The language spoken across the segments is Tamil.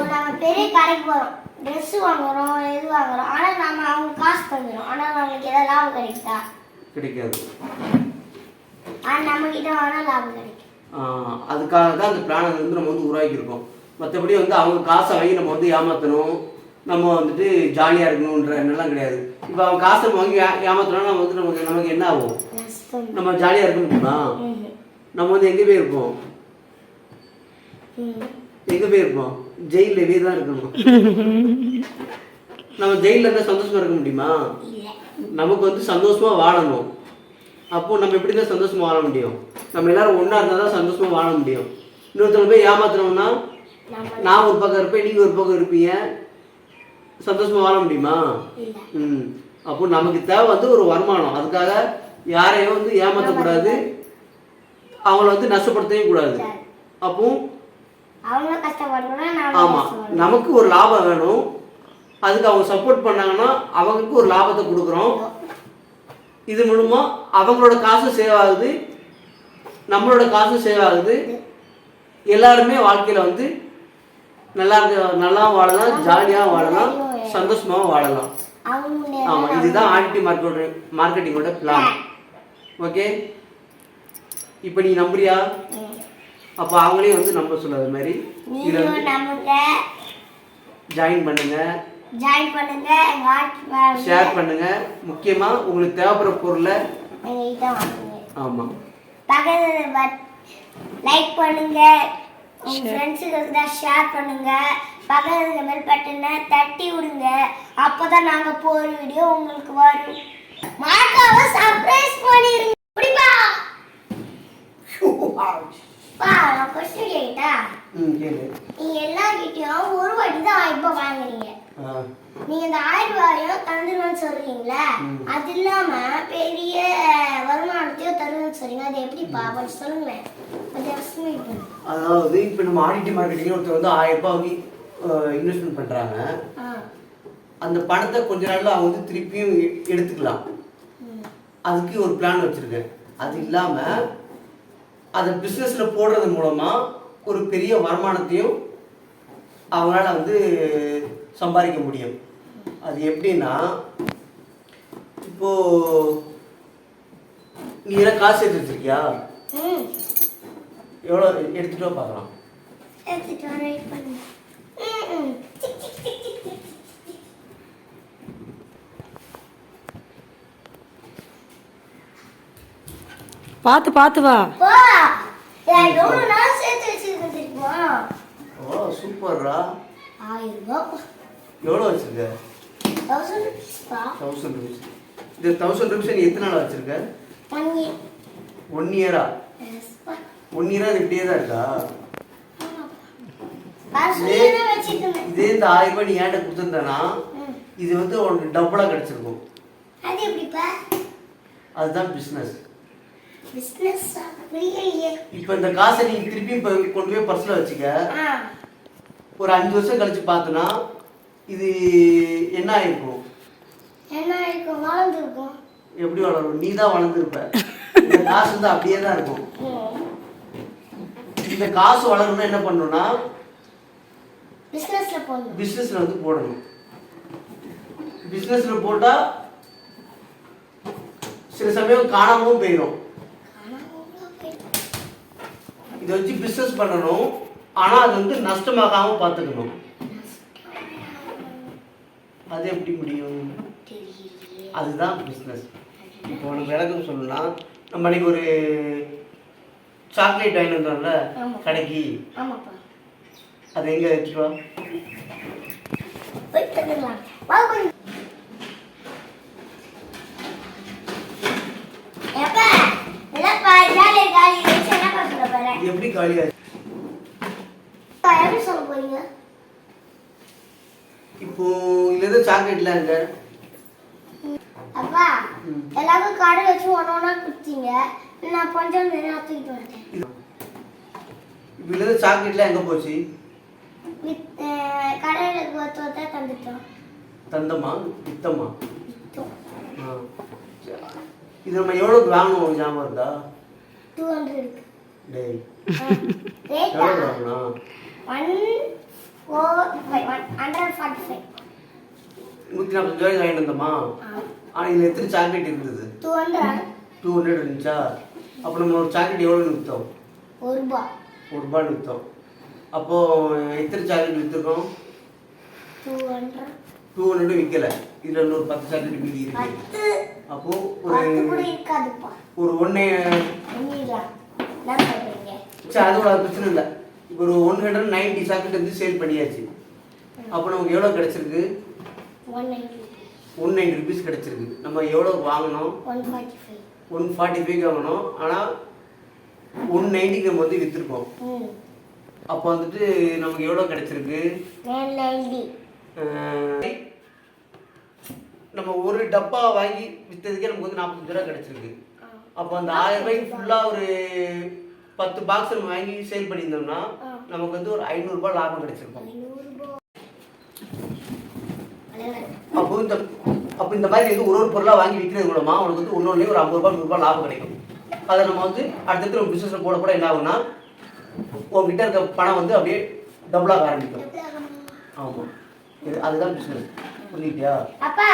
ஒரு நம்ம பெரிய கடைக்கு போறோம். ட்ரெஸ் வாங்குறோம் எது வாங்குறோம். ஆனா நாம அவங்க காசு தந்துடும் ஆனா நம்மளுக்கு ஏதாவது லாபம் கிடைக்குதா? கிடைக்காது. ஆனா நம்ம கிட்ட வாங்கினா லாபம் கிடைக்கும். அதுக்காக தான் அந்த பிளானை வந்து நம்ம வந்து உருவாக்கியிருக்கோம். மற்றபடி வந்து அவங்க காசை வாங்கி நம்ம வந்து ஏமாற்றணும் நம்ம வந்துட்டு ஜாலியாக இருக்கணுன்ற எண்ணெல்லாம் கிடையாது. இப்போ அவங்க காசை நம்ம வாங்கி ஏ- ஏமாத்துனோம்னா நம்ம வந்து நமக்கு நமக்கு என்ன ஆகும்? நம்ம ஜாலியாக இருக்க முடியுமா ம்ஹும். நம்ம வந்து எங்கே போய் இருப்போம். எங்கே போய் இருப்போம் ஜெயிலில் தான் இருக்கணும். நம்ம ஜெயிலில் இருந்தால் சந்தோஷமா இருக்க முடியுமா? நமக்கு வந்து சந்தோஷமா வாழணும். அப்போ நம்ம எப்படி தான் சந்தோஷமா வாழ முடியும்? நம்ம எல்லாரும் ஒன்றா இருந்தால் தான் சந்தோஷமா வாழ முடியும். இன்னொருத்தவங்க போய் ஏமாத்துறோம்னா நான் ஒரு பக்கம் இருப்பேன் நீங்கள் ஒரு பக்கம் இருப்பீங்க. சந்தோஷமா வாழ முடியுமா? ம். அப்போ நமக்கு தேவை வந்து ஒரு வருமானம். அதுக்காக யாரையும் வந்து ஏமாற்றக்கூடாது அவங்கள வந்து நஷ்டப்படுத்தவே கூடாது. அப்போ ஆமாம் நமக்கு ஒரு லாபம் வேணும். அதுக்கு அவங்க சப்போர்ட் பண்ணாங்கன்னா அவங்களுக்கு ஒரு லாபத்தை கொடுக்குறோம். இது மூலமா அவங்களோட காசு சேவ் ஆகுது. நம்மளோட காசு சேவ் ஆகுது. எல்லாருமே வாழ்க்கையில வந்து நல்லா நல்லா வாழலாம் ஜாலியாக வாழலாம் சந்தோஷமாகவும் வாழலாம். ஆமாம் இதுதான் ஆன்டி மார்க்கெட் மார்க்கெட்டிங்கோட பிளான் ஓகே இப்போ நீ நம்புறியா? அப்போ அவங்களையும் வந்து நம்ப சொல்லாத மாதிரி ஜாயின் பண்ணுங்க. ஜாயின் பண்ணுங்க ஷேர் பண்ணுங்க. முக்கியமா உங்களுக்கு தேவைப்படுற பொருளை எங்க கிட்ட வாங்குங்க. ஆமா. லைக் பண்ணுங்க. உங்க ஃப்ரெண்ட்ஸுக்கு தான் ஷேர் பண்ணுங்க. பக்கத்துல பெல் பட்டனை தட்டி விடுங்க. அப்பதான் நாங்க போற வீடியோ உங்களுக்கு வரும். மறக்காம சர்ப்ரைஸ் பண்ணிருங்க. ம் கேளு. நீங்க எல்லார்கிட்டயும் ஒரு வாட்டி தான் ஆயிரம் ரூபாய் வாங்குறீங்க நீங்க இந்த ஆயிரம் ரூபாயும் தந்துருவேன்னு சொல்றீங்களா அது இல்லாம பெரிய வருமானத்தையும் தருவேன்னு சொல்றீங்க. அது எப்படிப்பா? கொஞ்சம் சொல்லுங்களேன். கொஞ்சம் பண்ணுங்க. அதாவது இப்போ நம்ம ஆடிட்டி மார்க்கெட்டிங் ஒருத்தர் வந்து ஆயிரம் ரூபாய் வாங்கி இன்வெஸ்ட்மெண்ட் பண்றாங்க. அந்த பணத்தை கொஞ்ச நாள்ல அவங்க வந்து திருப்பியும் எடுத்துக்கலாம். அதுக்கு ஒரு பிளான் வச்சிருக்கேன் அது இல்லாம அதை பிஸ்னஸ்ல போடுறது மூலமா ஒரு பெரிய வருமானத்தையும் அவங்களால வந்து சம்பாதிக்க முடியும். அது எப்படின்னா இப்போ நீ எல்லாம் காசு எடுத்து வச்சிருக்கியா எவ்வளோ எடுத்துட்டு வா பார்க்கலாம் எடுத்துட்டு வர வெயிட் பண்ணுங்க ம், ம். பார்த்து பார்த்து வா. ஓ சூப்பர்ரா. எவ்வளோ வச்சிருக்க? தௌசண்ட் ருபீஸ் இந்த தௌசண்ட் ருபீஸ் நீ எத்தனை நாள் வச்சிருக்க? ஒன் இயர் ஒன் இயரா எஸ்ப்பா ஒன் இயரா இது இப்படியே தான் இருக்கா? இதே இந்த ஆயிரம் ரூபாய் நீ ஏன்ட்ட கொடுத்துருந்தனா. இது வந்து உனக்கு டபுளாக கிடைச்சிருக்கும். அது எப்படிப்பா? அதுதான் பிஸ்னஸ் இப்போ இந்த காசை நீ திருப்பி இப்போ கொண்டு போய் பர்ஸில் வச்சுக்க. ஒரு அஞ்சு வருஷம் கழிச்சு பார்த்தனா இது என்ன ஆயிருக்கும்? என்ன இருக்கும் வளர்ந்துருக்கும் எப்படி வளரும்? நீ தான் வளர்ந்துருப்ப. இந்த காசு வந்து அப்படியே தான் இருக்கும். இந்த காசு வளரணும்னா என்ன பண்ணணும்னா பிஸ்னஸ்ல போடணும். பிஸ்னஸில் வந்து போடணும். பிஸ்னஸில் போட்டால் சில சமயம் காணாமலும் போயிடும் இதை வச்சு பிஸ்னஸ் பண்ணணும். ஆனால் அது வந்து நஷ்டமாகாமல் பார்த்துக்கணும். அது எப்படி முடியும்? அதுதான் பிஸ்னஸ் இப்போ உனக்கு விளக்கம் சொல்லணும்னா நம்ம அன்னைக்கு ஒரு சாக்லேட் வாங்கி வந்தோம்ல. கடைக்கு. அது எங்கே வச்சுட்டு வா. போறேன் எப்படி காலியாச்சு எப்படி சொல்ல போறீங்க? இப்போ இதுல இருந்து சாக்லேட்லாம் இருக்க அப்பா ம். எல்லாருக்கும் கடை வச்சு ஒன்று ஒன்றா கொடுத்தீங்க நான் கொஞ்சம் நேரம் தூக்கிட்டு வந்துட்டேன். இது- இப்போ இதுல இருந்து சாக்லேட்லாம் எங்கே போச்சு? கடையில் ஒருத்த ஒருத்தா தந்துட்டோம். தந்தமா? வித்தமா. இது நம்ம எவ்வளோக்கு வாங்கணும்? உனக்கு ஞாபகம் இருக்கா? டூ ஹண்ட்ரட் நூற்றி நாற்பத்தஞ்சு ரூபாய்க்கு வாங்கிட்டு வந்தோமா? ஆனால் இதில் எத்தனை சாக்லேட் இருந்தது? டூ ஹண்ட்ரட் இருந்துச்சா? அப்போ நம்ம ஒரு சாக்லேட் எவ்வளோ விற்றோம் ஒரு ரூபா. ஒரு ரூபாய் விற்றோம் அப்போது எத்தனை சாக்லேட் விற்றுருக்கோம் டூ ஹண்ட்ரட் டூ ஹண்ட்ரட் விற்கல இதில் இன்னொரு பத்து சாக்லேட் மீதி இருக்கு. அப்போது ஒரு ஒரு ஒன்று சரி அதோட பிரச்சனை இல்லை. இப்போ ஒரு ஒன் ஹண்ட்ரட் நைன்டி சாக்லேட் வந்து சேல் பண்ணியாச்சு. அப்போ நமக்கு எவ்வளோ கிடச்சிருக்கு? ஒன் நைன்டி ருபீஸ் கிடச்சிருக்கு. நம்ம எவ்வளோ வாங்கினோம் ஒன் ஃபார்ட்டி ஃபைவ் வாங்கினோம் ஆனால் ஒன் நைன்ட்டிக்கு நம்ம வந்து விற்றுருக்கோம் அப்போ வந்துட்டு நமக்கு எவ்வளோ கிடச்சிருக்கு? நம்ம ஒரு டப்பா வாங்கி விற்றதுக்கே நமக்கு வந்து நாற்பத்தஞ்சு ரூபா கிடச்சிருக்கு. அப்போ அந்த ஆயிரம் ரூபாய்க்கு ஃபுல்லாக ஒரு பத்து பாக்ஸ் நம்ம வாங்கி சேல் பண்ணியிருந்தோம்னா நமக்கு வந்து ஒரு ஐநூறுரூபா லாபம் கிடச்சிருக்கும். அப்போ இந்த அப்போ இந்த மாதிரி வந்து ஒரு ஒரு பொருளாக வாங்கி விற்கிறது மூலமா உனக்கு வந்து ஒன்னொன்னே ஒரு ஐம்பது ரூபாய் நூறுரூபா லாபம் கிடைக்கும். அதை நம்ம வந்து அடுத்தடுத்து நம்ம பிஸ்னஸில் போட போட என்ன ஆகும்னா உங்ககிட்ட இருக்க பணம் வந்து அப்படியே டபுளாக ஆரம்பிக்கும். ஆமாம் இது அதுதான் பிஸ்னஸ் புரிஞ்சுக்கிட்டியா அப்பா.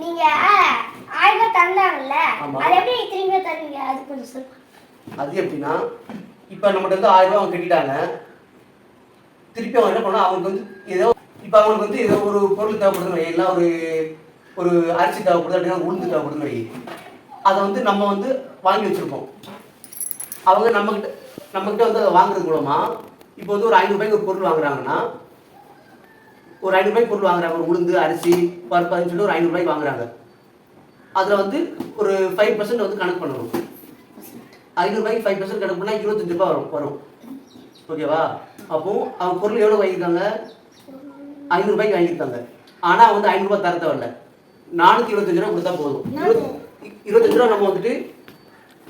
நீங்க ஆயிரம் தந்தாங்கல்ல. அது எப்படி திரும்பி தருவீங்க அது கொஞ்சம் சொல்லுங்க அது எப்படின்னா இப்போ நம்மகிட்ட வந்து ஆயிரம் ரூபாய் அவங்க கட்டிட்டாங்க. திருப்பி அவங்க என்ன பண்ணா அவங்களுக்கு வந்து ஏதோ இப்போ அவங்களுக்கு வந்து ஏதோ ஒரு பொருள் தேவைப்படுதுன்னு இல்லை ஒரு ஒரு அரிசி தேவைப்படுது அப்படின்னா உளுந்து தேவைப்படுதுன்னு வை அதை வந்து நம்ம வந்து வாங்கி வச்சிருப்போம். அவங்க நம்மக்கிட்ட நம்மக்கிட்ட வந்து அதை வாங்குறது மூலமா இப்போ வந்து ஒரு ஐநூறுபாய்க்கு ஒரு பொருள் வாங்குறாங்கன்னா ஒரு ஐநூறுபாய்க்கு பொருள் வாங்குறாங்க. ஒரு உளுந்து அரிசி பருப்பு அதுன்னு சொல்லிட்டு ஒரு ஐநூறுபாய்க்கு வாங்குறாங்க. அதில் வந்து ஒரு ஃபைவ் பர்சன்ட் வந்து கணக்கு பண்ணணும். ஐநூறுபாய்க்கு ஃபைவ் பர்சன்ட் கணக்கு பண்ணால் இருபத்தஞ்சு ரூபாய் வரும் வரும். ஓகேவா அப்போ அவங்க பொருள் எவ்வளோ வாங்கியிருக்காங்க? ஐநூறுபாய்க்கு வாங்கியிருக்காங்க. ஆனால் வந்து ஐநூறுபா தர தேவையில்ல நானூற்றி இருபத்தஞ்சு ரூபா கொடுத்தா போதும். இருபத்- இருபத்தஞ்சு ரூபா நம்ம வந்துட்டு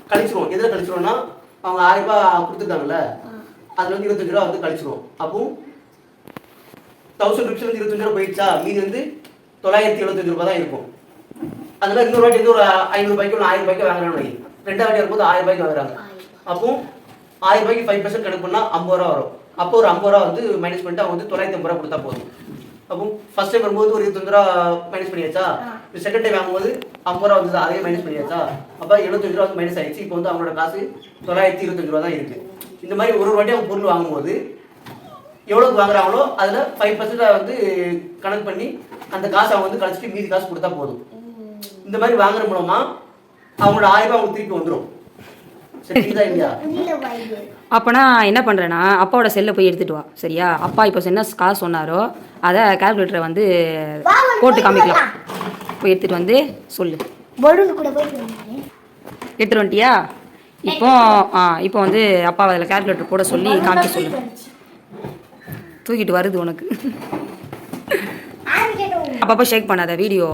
கழிச்சிருவோம். எதில் கழிச்சிருவோம்னா அவங்க ஆயிரம் ரூபாய் கொடுத்துருக்காங்கல்ல? அதில் வந்து இருபத்தஞ்சு ரூபா வந்து கழிச்சிருவோம். அப்போ தௌசண்ட் ருபீஸ் வந்து இருபத்தஞ்சு ரூபா போயிடுச்சா? மீதி வந்து தொள்ளாயிரத்தி எழுபத்தஞ்சு ரூபா தான் இருக்கும். அந்த மாதிரி இன்னொரு வாட்டி வந்து ஒரு ஐநூறு ரூபாய்க்கு ஒரு ஆயிரம் ரூபாய்க்கு வாங்குறாங்க. ரெண்டாவது வாட்டி வரும்போது ஆயிரம் ரூபாய்க்கு வாங்குறாங்க. அப்போ ஆயிரம் ரூபாய்க்கு ஃபைவ் பர்சன்ட் கணக்கு பண்ணால் ஐம்பது ரூபா வரும். அப்போ ஒரு ஐம்பது ரூபா வந்து மைனஸ் பண்ணிட்டு அவங்க வந்து தொள்ளாயிரத்தி ஐம்பது ரூபா கொடுத்தா போதும். அப்போ ஃபர்ஸ்ட் டைம் வரும்போது ஒரு இருபத்தஞ்சு ரூபா மைனஸ் பண்ணியாச்சா? செகண்ட் டைம் வாங்கும்போது ஐம்பது ரூபா வந்து அதே மைனஸ் பண்ணியாச்சா? அப்போ எழுபத்தஞ்சு ரூபா வந்து மைனஸ் ஆயிடுச்சு. இப்போ வந்து அவங்களோட காசு தொள்ளாயிரத்தி இருபத்தஞ்சு ரூபா தான் இருக்கு. இந்த மாதிரி ஒரு ஒரு வாட்டி அவங்க பொருள் வாங்கும்போது எவ்வளோக்கு வாங்குறாங்களோ அதில் ஃபைவ் பர்சன்ட் வந்து கணக்கு பண்ணி அந்த காசை அவங்க வந்து கழிச்சிட்டு மீதி காசு கொடுத்தா போதும். இந்த மாதிரி வாங்குற மூலமா அவங்களோட ஆயிரம் ரூபாய் அவங்களுக்கு திருப்பி வந்துடும் சரிங்களா என்ன பண்ணுறேன்னா அப்பாவோட செல்லை போய் எடுத்துட்டு வா சரியா? அப்பா இப்போ என்ன காசு சொன்னாரோ அதை கால்குலேட்டரை வந்து போட்டு காமிக்கலாம். போய் எடுத்துட்டு வந்து சொல்லு. எடுத்துட்டு வந்துட்டியா? இப்போ இப்போ வந்து அப்பா அதில் கால்குலேட்டர் போட சொல்லி காமிக்க சொல்லு. தூக்கிட்டு வருது உனக்கு. அப்பப்போ ஷேக் பண்ணாத வீடியோ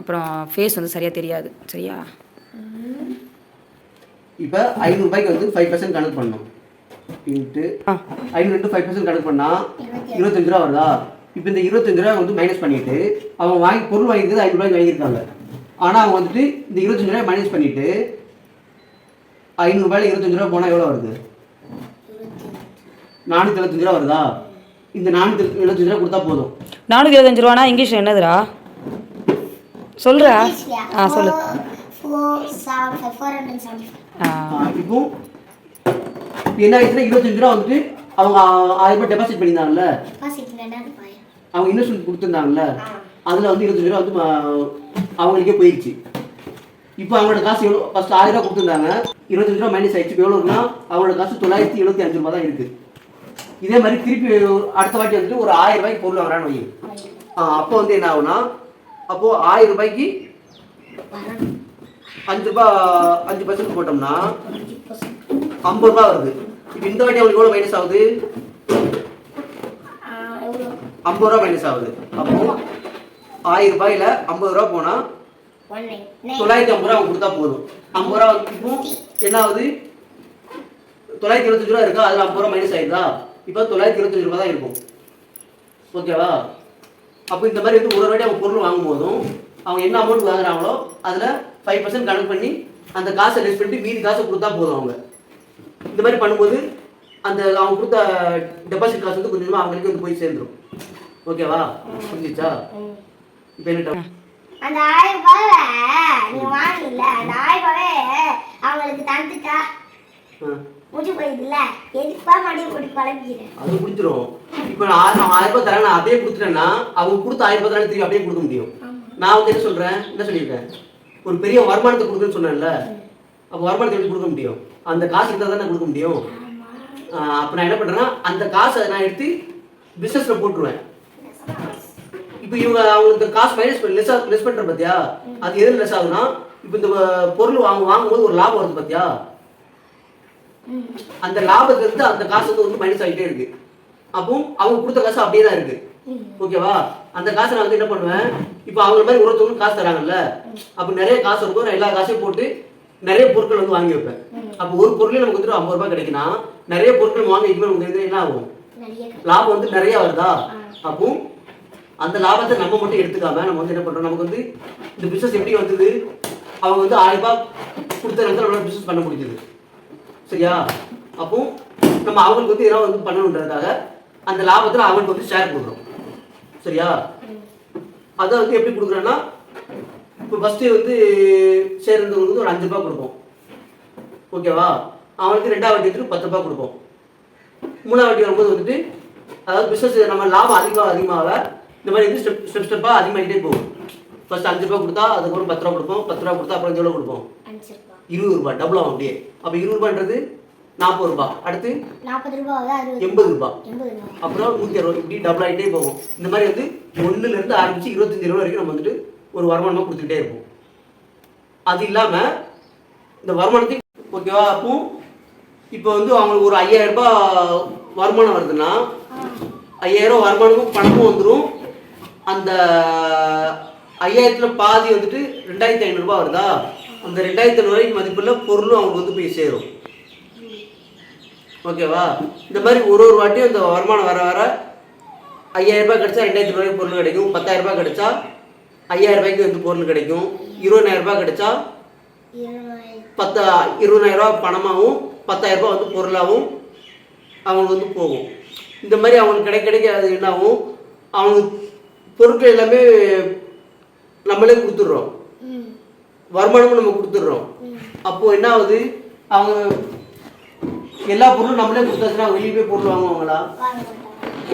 அப்புறம் ஃபேஸ் வந்து சரியாக தெரியாது. சரியா? இப்போ ஐநூறுபாய்க்கு வந்து ஃபைவ் பர்சன்ட் கணக்கு பண்ணணும். இன்ட்டு ஐநூறு ஃபைவ் பர்சன்ட் கணக்கு பண்ணா இருபத்தஞ்சு ரூபா வருதா? இப்போ இந்த இருபத்தஞ்சு ரூபா வந்து மைனஸ் பண்ணிட்டு அவங்க வாங்கி பொருள் வாங்கிக்கிறது ஐநூறுபாய்க்கு வாங்கியிருக்காங்க. ஆனால் அவங்க வந்துட்டு இந்த இருபத்தஞ்சு ரூபாய் மைனஸ் பண்ணிட்டு ஐநூறுபாயில இருபத்தஞ்சு ரூபா போனால் எவ்வளோ வருது? நானூற்றி எழுபத்தஞ்சு ரூபா வருதா? இந்த நானூற்றி எழுபத்தஞ்சு ரூபா கொடுத்தா போதும். நானூற்றி இருபத்தஞ்சு ரூபானா? இங்கிலீஷ் என்னதுடா? சொல்கிறா ஆ சொல்லு. இப்போ இப்போ என்ன ஆயிடுச்சுன்னா இருபத்தஞ்சு ரூபா வந்துட்டு அவங்க ஆயிரம் ரூபாய் டெபாசிட் பண்ணியிருந்தாங்கல்ல? அவங்க இன்வெஸ்ட்மெண்ட் கொடுத்துருந்தாங்கல்ல? அதில் வந்து இருபத்தஞ்சு ரூபா வந்து அவங்களுக்கே போயிடுச்சு இப்போ அவங்களோட காசு எவ்வளோ ஃபர்ஸ்ட் ஆயிரம் ரூபா கொடுத்துருந்தாங்க. இருபத்தஞ்சு ரூபா மைனஸ் ஆயிடுச்சு. இப்போ எவ்வளோ இருக்குன்னா அவங்களோட காசு தொள்ளாயிரத்தி எழுபத்தி அஞ்சு ரூபா தான் இருக்குது இதே மாதிரி திருப்பி அடுத்த வாட்டி வந்துட்டு ஒரு ஆயிரம் ரூபாய்க்கு பொருள் வாங்குறான்னு வை ஆ அப்போ வந்து என்ன ஆகும்னா அப்போது ஆயிரம் ரூபாய்க்கு அஞ்சு ரூபாய் அஞ்சு பர்சன்ட் போட்டோம்னா ஐம்பது ரூபா வருது. இப்போ இந்த வாட்டி அவங்களுக்கு எவ்வளோ மைனஸ் ஆகுது? ஐம்பது ரூபா மைனஸ் ஆகுது. அப்போ ஆயிரம் ரூபாயில ஐம்பது ரூபா போனா ஒன் நைன் நைன் தொள்ளாயிரத்தி ஐம்பது ரூபா கொடுத்தா போதும். ஐம்பது ரூபா என்ன ஆகுது தொள்ளாயிரத்தி இருபத்தஞ்சு ரூபா இருக்கா? அதில் ஐம்பது ரூபா மைனஸ் ஆயிருதா இப்போ தொள்ளாயிரத்தி இருபத்தஞ்சு ரூபா தான் இருக்கும். ஓகேவா? அப்போ இந்த மாதிரி வந்து ஒரு வாட்டி அவங்க பொருள் வாங்கும் போதும் அவங்க என்ன அமௌண்ட் வாங்குறாங்களோ அதில் ஃபைவ் பர்சன்ட் கணக்கு பண்ணி அந்த காசை லெஸ் பண்ணிட்டு மீதி காசை கொடுத்தா போதும் அவங்க. இந்த மாதிரி பண்ணும்போது அந்த அவங்க கொடுத்த டெபாசிட் காசு வந்து கொஞ்சம் கொஞ்சமா அவங்களுக்கு வந்து போய் சேர்ந்துரும். ஓகேவா? புரிஞ்சிச்சா? இப்போ என்ன அந்த ஆயிரம் ரூபாவை நீங்க வாங்கல அந்த ஆயிரம் ரூபாவே அவங்களுக்கு தந்துட்டா? முடிச்சு போயிடுதுல எதுப்பா மடியை போட்டு குழம்பிக்கிறேன் அது பிடிச்சிரும் இப்போ நான் ஆயிரம் ஆயிரம் ரூபாய் தரேன் நான் அப்படியே கொடுத்துட்டேன்னா அவங்க கொடுத்த ஆயிரம் ரூபாய் தானே திருப்பி அப்படியே கொடுக்க முடியும். நான் வந்து என்ன சொல்றேன்? என்ன சொல்லியிருக்கேன்? ஒரு பெரிய வருமானத்தை கொடுக்குன்னு சொன்னேன்ல. அப்போ வருமானத்தை எப்படி கொடுக்க முடியும்? அந்த காசு இருந்தால் தானே கொடுக்க முடியும்? அப்போ நான் என்ன பண்றேன்னா அந்த காசை நான் எடுத்து பிஸ்னஸ்ல போட்டுருவேன். இப்போ இவங்க அவங்களுக்கு காசு மைனஸ் லெஸ் லெஸ் பண்ற பாத்தியா? அது எதுல லெஸ் ஆகுனா இப்போ இந்த பொருள் வாங்க வாங்கும்போது ஒரு லாபம் வருது பாத்தியா? அந்த லாபத்துல இருந்து அந்த காசு வந்து வந்து மைனஸ் ஆகிட்டே இருக்கு. அப்போ அவங்க கொடுத்த காசு அப்படியே தான் இருக்கு. ஓகேவா? அந்த காசை நான் வந்து என்ன பண்ணுவேன்? இப்போ அவங்க மாதிரி ஒருத்தவங்க காசு தராங்கல்ல? அப்போ நிறைய காசு இருக்கும். நான் எல்லா காசையும் போட்டு நிறைய பொருட்கள் வந்து வாங்கி வைப்பேன். அப்போ ஒரு பொருளே நமக்கு வந்துட்டு ஐம்பது ரூபாய் கிடைக்குன்னா நிறைய பொருட்கள் வாங்க இதுமாதிரி வந்து என்ன ஆகும்? லாபம் வந்து நிறைய வருதா? அப்போ அந்த லாபத்தை நம்ம மட்டும் எடுத்துக்காம நம்ம வந்து என்ன பண்றோம்? நமக்கு வந்து இந்த பிசினஸ் எப்படி வந்தது? அவங்க வந்து ஆயிரம் ரூபாய் கொடுத்த நேரத்தில் நம்மளால பிசினஸ் பண்ண முடிஞ்சது. சரியா? அப்போ நம்ம அவங்களுக்கு வந்து ஏதாவது வந்து பண்ணணுன்றதுக்காக அந்த லாபத்தில் அவங்களுக்கு வந்து ஷேர் கொடுக்குறோம். சரியா? அதை வந்து எப்படி கொடுக்குறோன்னா இப்போ ஃபஸ்ட்டு வந்து சேர்ந்தவங்களுக்கு வந்து ஒரு அஞ்சு ரூபா கொடுப்போம். ஓகேவா? அவனுக்கு ரெண்டாவது வட்டி பத்து ரூபாய் கொடுப்போம். மூணாவது வட்டி வரும்போது வந்துட்டு அதாவது பிஸ்னஸ் நம்ம லாபம் அதிகமாக அதிகமாக இந்த மாதிரி வந்து ஸ்டெப் ஸ்டெப் ஸ்டெப்பாக அதிகமாகிட்டே போகும். ஃபர்ஸ்ட் அஞ்சு ரூபாய் கொடுத்தா அதுக்கப்புறம் பத்து ரூபா கொடுப்போம். பத்து ரூபா கொடுத்தா அப்புறம் எவ்வளோ கொடுப்போம். இருபது ரூபாய் டபுள் ஆகும் அப்படியே. அப்போ இருபது ரூபான்றது நாற்பது ரூபாய். அடுத்து எண்பது ரூபாய். அப்புறம் நூற்றி அறுபது இப்படி டபுள் ஆகிட்டே போகும். இந்த மாதிரி வந்து ஒண்ணுல இருந்து ஆரம்பிச்சு இருபத்தஞ்சு ரூபா வரைக்கும் நம்ம வந்துட்டு ஒரு வருமானமாக கொடுத்துக்கிட்டே இருப்போம். அது இல்லாமல் இந்த வருமானத்தை ஓகேவா அப்போ இப்போ வந்து அவங்களுக்கு ஒரு ஐயாயிரம் ரூபாய் வருமானம் வருதுன்னா ஐயாயிரம் வருமானமும் பணமும் வந்துடும் அந்த ஐயாயிரத்துல பாதி வந்துட்டு ரெண்டாயிரத்தி ஐநூறுரூபா வருதா? அந்த ரெண்டாயிரத்தி ஐநூறுரூவாய்க்கு மதிப்புள்ள பொருளும் அவங்களுக்கு வந்து போய் சேரும். ஓகேவா? இந்த மாதிரி ஒரு ஒரு வாட்டியும் அந்த வருமானம் வர வர ஐயாயிரம் ரூபாய் கிடைச்சா ரெண்டாயிரத்தி ரூபாய்க்கு பொருள் கிடைக்கும். பத்தாயிரம் ரூபாய் கிடைச்சா ஐயாயிரம் ரூபாய்க்கு வந்து பொருள் கிடைக்கும். இருபதாயிரம் ரூபாய் கிடைச்சா பத்து இருபதாயிரம் ரூபாய் பணமாகவும் பத்தாயிரம் ரூபாய் வந்து பொருளாகவும் அவங்களுக்கு வந்து போகும். இந்த மாதிரி அவங்களுக்கு கிடைக்க கிடைக்க அது என்னாகும்? அவங்களுக்கு பொருட்கள் எல்லாமே நம்மளே கொடுத்துட்றோம். வருமானமும் நம்ம கொடுத்துட்றோம். அப்போ என்ன ஆகுது? அவங்க எல்லா பொருளும் நம்மளே கொடுத்தாச்சுன்னா அவங்க வெளியே போய் பொருள் வாங்குவாங்களா?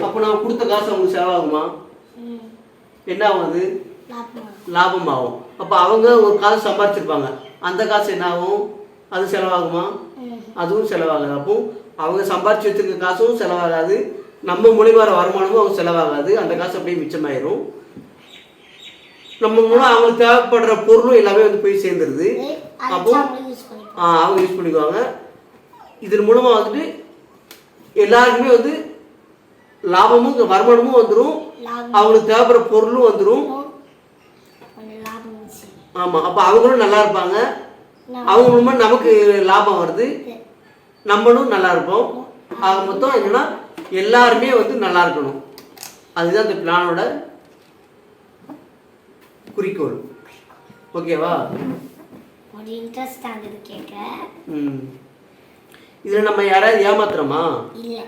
அப்போ நம்ம கொடுத்த காசு அவங்களுக்கு செலவாகுமா? என்ன ஆகும் அது லாபமா ஆகும் அப்போ அவங்க ஒரு காசு சம்பாதிச்சிருப்பாங்க அந்த காசு என்ன ஆகும்? அது செலவாகுமா? அதுவும் செலவாகாது. அப்போ அவங்க சம்பாதிச்சு வச்சிருக்க காசும் செலவாகாது. நம்ம மூலியமா வர வருமானமும் அவங்க செலவாகாது. அந்த காசு அப்படியே மிச்சமாயிரும். நம்ம மூலம் அவங்களுக்கு தேவைப்படுற பொருளும் எல்லாமே வந்து போய் சேர்ந்துருது. அப்போ அவங்க யூஸ் பண்ணிக்குவாங்க. இதன் மூலமா வந்துட்டு எல்லாருக்குமே வந்து லாபமும் வருமானமும் வந்துடும் அவங்களுக்கு தேவைப்படுற பொருளும் வந்துடும் கொஞ்சம் லாபம் இருந்துச்சு ஆமா அப்ப அவங்களும் நல்லா இருப்பாங்க. அவங்க மூலமா நமக்கு லாபம் வருது. நம்மளும் நல்லா இருப்போம். ஆக மொத்தம் என்னன்னா எல்லாருமே வந்து நல்லா இருக்கணும். அதுதான் இந்த பிளானோட குறிக்கோள் ஓகேவா? ஒரு இன்ட்ரெஸ்ட் ஆகுது கேட்க. ம். இதில் நம்ம யாராவது ஏமாத்துறோமா? இல்லை.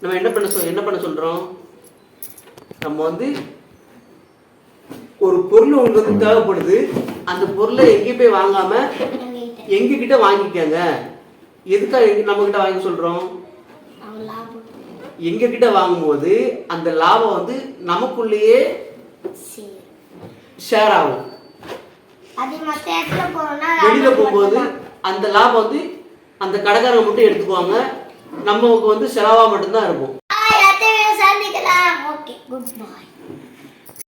நம்ம என்ன பண்ண சொல் என்ன பண்ண சொல்கிறோம் நம்ம வந்து ஒரு பொருள் உங்களுக்கு தேவைப்படுது. அந்த பொருளை எங்கேயும் போய் வாங்காமல் எங்ககிட்ட. எங்ககிட்ட வாங்கிக்கங்க. எதுக்காக எங்க நம்ம கிட்ட வாங்க சொல்றோம்? அவங்க லாபம். எங்க கிட்ட வாங்கும்போது அந்த லாபம் வந்து நமக்குள்ளேயே ஷேர் ஆகும். வெளியில போகும்போது அந்த லாபம் வந்து அந்த கடைக்காரங்க மட்டும் எடுத்துக்குவாங்க. நமக்கு வந்து செலவா மட்டும்தான் இருக்கும். ஓகே குட் பாய்